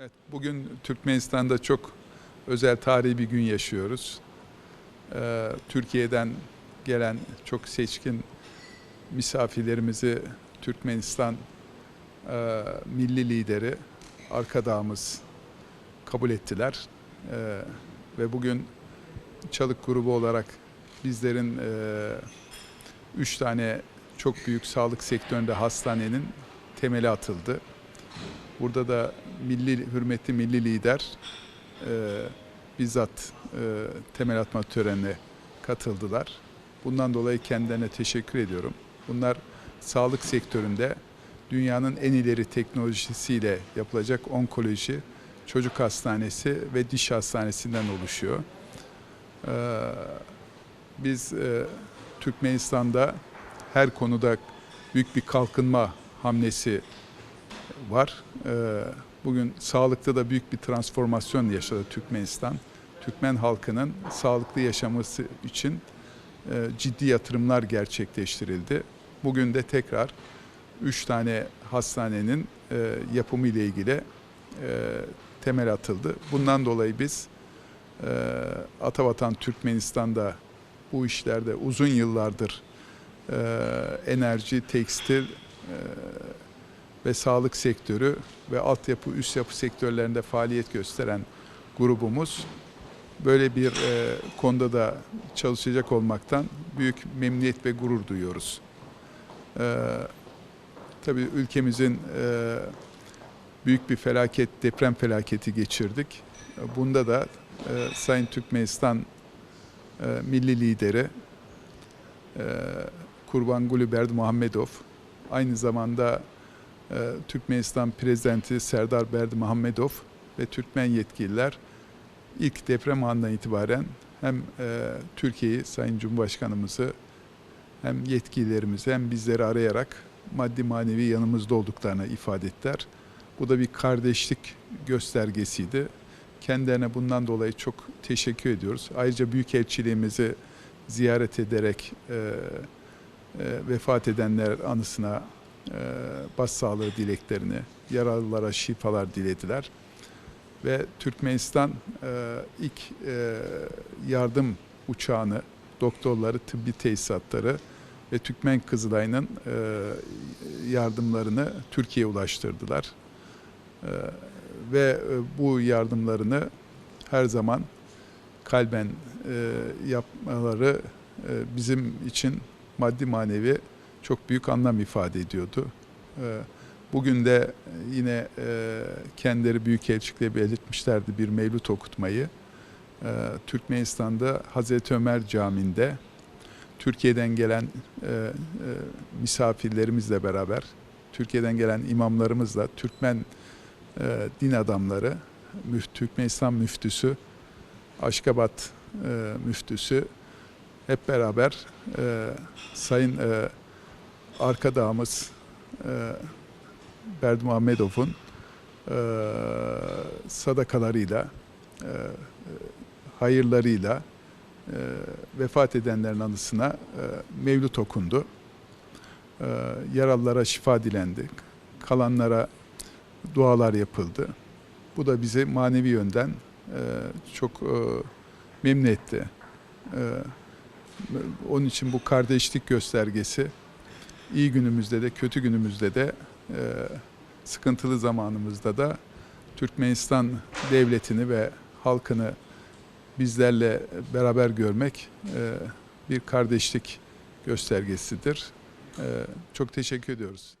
Evet, bugün Türkmenistan'da çok özel tarihi bir gün yaşıyoruz. Ee, Türkiye'den gelen çok seçkin misafirlerimizi Türkmenistan e, milli lideri arkadağımız kabul ettiler. Ee, ve bugün Çalık grubu olarak bizlerin e, üç tane çok büyük sağlık sektöründe hastanenin temeli atıldı. Burada da milli hürmetli milli lider e, bizzat e, temel atma törenine katıldılar. Bundan dolayı kendilerine teşekkür ediyorum. Bunlar sağlık sektöründe dünyanın en ileri teknolojisiyle yapılacak onkoloji, çocuk hastanesi ve diş hastanesinden oluşuyor. E, biz e, Türkmenistan'da her konuda büyük bir kalkınma hamlesi var. Ee, Bugün sağlıkta da büyük bir transformasyon yaşadı Türkmenistan. Türkmen halkının sağlıklı yaşaması için e, ciddi yatırımlar gerçekleştirildi. Bugün de tekrar üç tane hastanenin e, yapımı ile ilgili e, temel atıldı. Bundan dolayı biz Atavatan Türkmenistan'da bu işlerde uzun yıllardır enerji, tekstil, ve sağlık sektörü ve altyapı, üst yapı sektörlerinde faaliyet gösteren grubumuz böyle bir e, konuda da çalışacak olmaktan büyük memnuniyet ve gurur duyuyoruz. E, tabii ülkemizin e, büyük bir felaket, deprem felaketi geçirdik. Bunda da e, Sayın Türkmenistan e, milli lideri e, Kurban Berdi Muhammedov aynı zamanda Türkmenistan Prezidenti Serdar Berdi Muhammedov ve Türkmen yetkililer ilk deprem anından itibaren hem e, Türkiye'yi, Sayın Cumhurbaşkanımızı hem yetkililerimizi hem bizleri arayarak maddi manevi yanımızda olduklarını ifade ettiler. Bu da bir kardeşlik göstergesiydi. Kendilerine bundan dolayı çok teşekkür ediyoruz. Ayrıca Büyükelçiliğimizi ziyaret ederek e, e, vefat edenler anısına e, başsağlığı dileklerini, yaralılara şifalar dilediler. Ve Türkmenistan e, ilk e, yardım uçağını, doktorları, tıbbi tesisatları ve Türkmen Kızılay'ın yardımlarını Türkiye'ye ulaştırdılar. Ve bu yardımlarını her zaman kalben yapmaları bizim için maddi manevi çok büyük anlam ifade ediyordu. Ee, bugün de yine e, kendileri Büyükelçikle belirtmişlerdi bir mevlüt okutmayı. Ee, Türkmenistan'da Hazreti Ömer Camii'nde Türkiye'den gelen e, e, misafirlerimizle beraber, Türkiye'den gelen imamlarımızla, Türkmen din adamları, Türkmenistan müftüsü, Aşkabat müftüsü hep beraber Sayın arkadağımız e, Berdi Muhammedov'un e, sadakalarıyla, e, hayırlarıyla e, vefat edenlerin anısına e, mevlüt okundu. E, yaralılara şifa dilendi. Kalanlara dualar yapıldı. Bu da bizi manevi yönden e, çok e, memnun etti. E, onun için bu kardeşlik göstergesi iyi günümüzde de kötü günümüzde de e, sıkıntılı zamanımızda da Türkmenistan devletini ve halkını bizlerle beraber görmek e, bir kardeşlik göstergesidir. E, çok teşekkür ediyoruz.